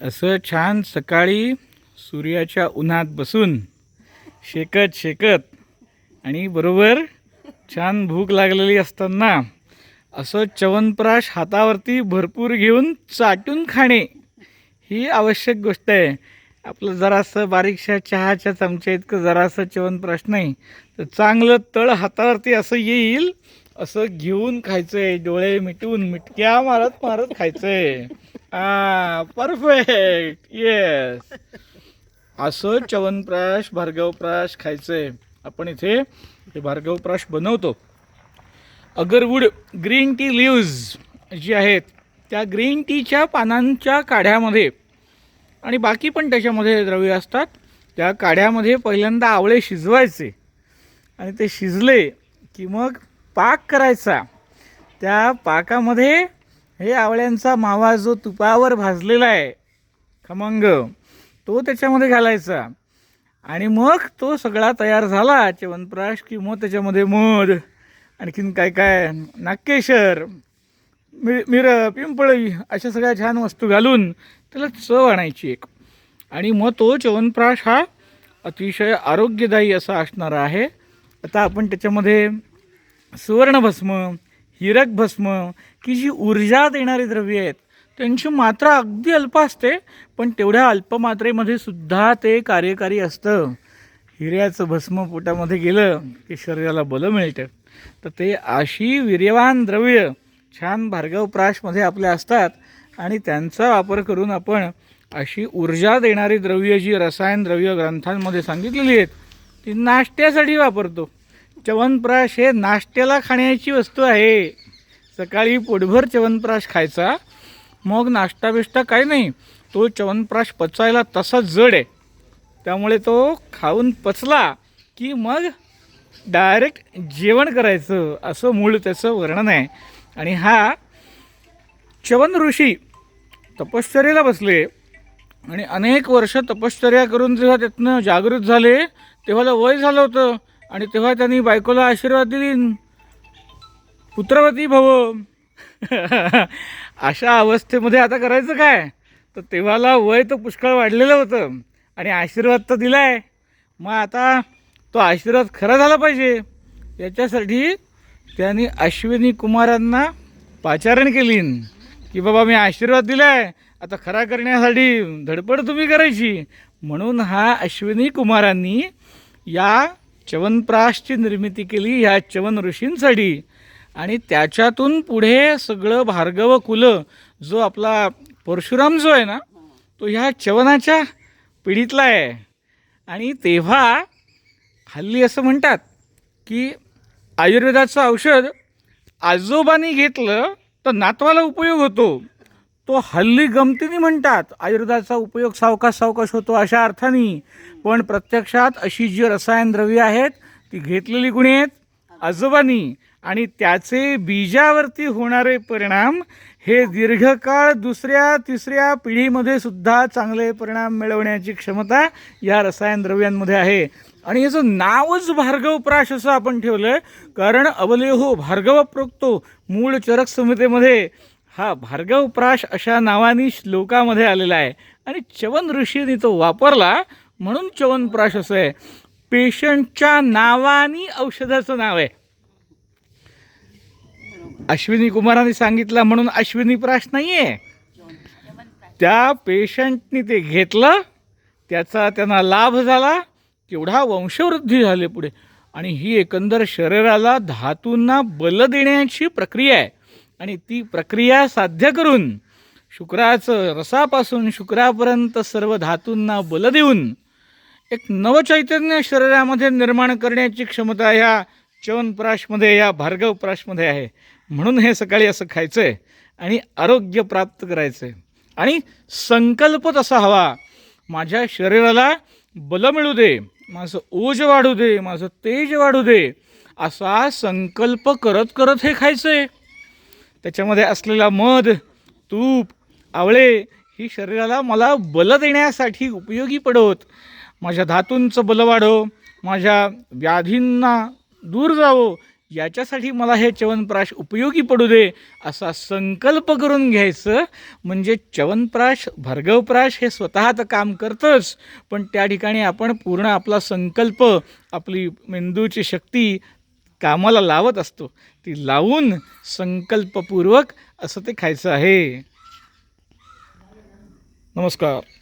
असं छान सकाळी सूर्याच्या उन्हात बसून शेकत शेकत आणि बरोबर छान भूक लागलेली असताना असं च्यवनप्राश हातावरती भरपूर घेऊन चाटून खाणे ही आवश्यक गोष्ट आहे. आपलं जरासं बारीकशा चहाच्या चमच्या इतकं जरासं च्यवनप्राश नाही तर चांगलं तळ हातावरती असं येईल असं घेऊन खायचं आहे डोळे मिटून मिटक्या मारत मारत खायचं आहे आ परफेक्ट येस असं च्यवनप्राश भार्गवप्राश खायचंय. आपण इथे हे भार्गवप्राश बनवतो. अगरवूड ग्रीन टी लिव्ज जी आहेत त्या ग्रीन टीच्या पानांच्या काढ्यामध्ये आणि बाकी पण त्याच्यामध्ये द्रव्य असतात त्या काढ्यामध्ये पहिल्यांदा आवळे शिजवायचे. आणि ते शिजले की मग पाक करायचा. त्या पाकामध्ये हे आवळ्यांचा मावा जो तुपावर भाजलेला आहे खमंग तो त्याच्यामध्ये घालायचा. आणि मग तो सगळा तयार झाला च्यवनप्राश की मग त्याच्यामध्ये मध आणखीन काय काय नागकेशर मिर मिरं पिंपळी अशा सगळ्या छान वस्तू घालून त्याला चव आणायची एक. आणि मग तो च्यवनप्राश हा अतिशय आरोग्यदायी असा असणारा आहे. आता आपण त्याच्यामध्ये सुवर्णभस्म हिरक भस्म की जी ऊर्जा देणारी द्रव्य आहेत त्यांची मात्रा अगदी अल्प असते पण तेवढ्या अल्प मात्रेमध्ये सुद्धा ते कार्यकारी असतं. हिऱ्याचं भस्म पोटामध्ये गेलं की शरीराला बलं मिळतं. तर ते अशी वीर्यवान द्रव्य छान भार्गवप्राशमध्ये आपल्या असतात आणि त्यांचा वापर करून आपण अशी ऊर्जा देणारी द्रव्य जी रसायन द्रव्य ग्रंथांमध्ये सांगितलेली आहेत ती नाश्त्यासाठी वापरतो. च्यवनप्राश हे नाश्त्याला खाण्याची वस्तू आहे. सकाळी पोटभर च्यवनप्राश खायचा मग नाश्ता बिष्टा काही नाही. तो च्यवनप्राश पचायला तसा जड आहे. त्यामुळे तो खाऊन पचला की मग डायरेक्ट जेवण करायचं असं मूळ त्याचं वर्णन आहे. आणि हा च्यवन ऋषी तपश्चर्याला बसले. आणि अनेक वर्ष तपश्चर्या करून जेव्हा त्यातनं जागृत झाले तेव्हा वय झालं होतं. आणि तेव्हा त्यांनी बायकोला आशीर्वाद दिली पुत्रवती भव. अशा अवस्थेमध्ये आता करायचं काय? तर तेव्हाला वय तर पुष्कळ वाढलेलं होतं. आणि आशीर्वाद तर दिला आहे मग आता तो आशीर्वाद खरा झाला पाहिजे. याच्यासाठी त्यांनी अश्विनी कुमारांना पाचारण केली की बाबा मी आशीर्वाद दिला आहे आता खरा करण्यासाठी धडपड तुम्ही करायची. म्हणून हा अश्विनी कुमारांनी या च्यवनप्राशची निर्मिती केली ह्या च्यवन ऋषींसाठी. आणि त्याच्यातून पुढे सगळं भार्गव कुलं जो आपला परशुराम जो आहे ना तो ह्या च्यवनाच्या पिढीतला आहे. आणि तेव्हा हल्ली असं म्हणतात की आयुर्वेदाचं औषध आजोबांनी घेतलं तर नातवाला उपयोग होतो. तो हल्ली गमतीने म्हणतात आयुर्वेदाचा उपयोग सावकाश सावकाश होतो अशा अर्थाने. पण प्रत्यक्षात अशी जी रसायन द्रव्ये आहेत ती घेतलेली गुणी आहेत आजोबांनी. आणि त्याचे बीजावरती होणारे परिणाम हे दीर्घकाळ दुसऱ्या तिसऱ्या पिढीमध्ये सुद्धा चांगले परिणाम मिळवण्याची क्षमता या रसायन द्रव्यांमध्ये आहे. आणि याचं नावच भार्गवप्राश असं आपण ठेवलं कारण अवलेहो भार्गव प्रोक्तो मूळ चरक संहितेमध्ये. हा भार्गवप्राश अशा नावाने श्लोकामध्ये आलेला आहे. आणि च्यवन ऋषीने तो वापरला म्हणून च्यवनप्राश असं आहे. पेशंटच्या नावानी औषधाचं नाव आहे. अश्विनी कुमारांनी सांगितलं म्हणून अश्विनी प्राश नाही आहे त्या पेशंटनी ते घेतलं त्याचा त्यांना लाभ झाला तेवढा वंशवृद्धी झाली पुढे. आणि ही एकंदर शरीराला धातूंना बल देण्याची प्रक्रिया आहे. आणि ती प्रक्रिया साध्य करून शुक्राचं रसापासून शुक्रापर्यंत सर्व धातूंना बल देऊन एक नवचैतन्य शरीरामध्ये निर्माण करण्याची क्षमता ह्या च्यवनप्राशमध्ये या भार्गवप्राशमध्ये आहे. म्हणून हे सकाळी असं खायचं आहे आणि आरोग्य प्राप्त करायचं आहे आणि संकल्प तसा हवा माझ्या शरीराला बल मिळू दे माझं ओज वाढू दे माझं तेज वाढू दे असा संकल्प करत करत हे खायचं आहे त्याच्यामध्ये असलेला मध तूप आवळे ही शरीराला मला बल देण्यासाठी उपयोगी पडोत. माझ्या धातूंचं बल वाढो माझ्या व्याधींना दूर जावो याच्यासाठी मला हे च्यवनप्राश उपयोगी पडू दे असा संकल्प करून घ्यायचं. म्हणजे च्यवनप्राश भार्गवप्राश हे स्वतः तर काम करतंच. पण त्या ठिकाणी आपण पूर्ण आपला संकल्प आपली मेंदूची शक्ती कामाला लावत असतो. ती लावून संकल्पपूर्वक असं ते खायचं आहे. नमस्कार.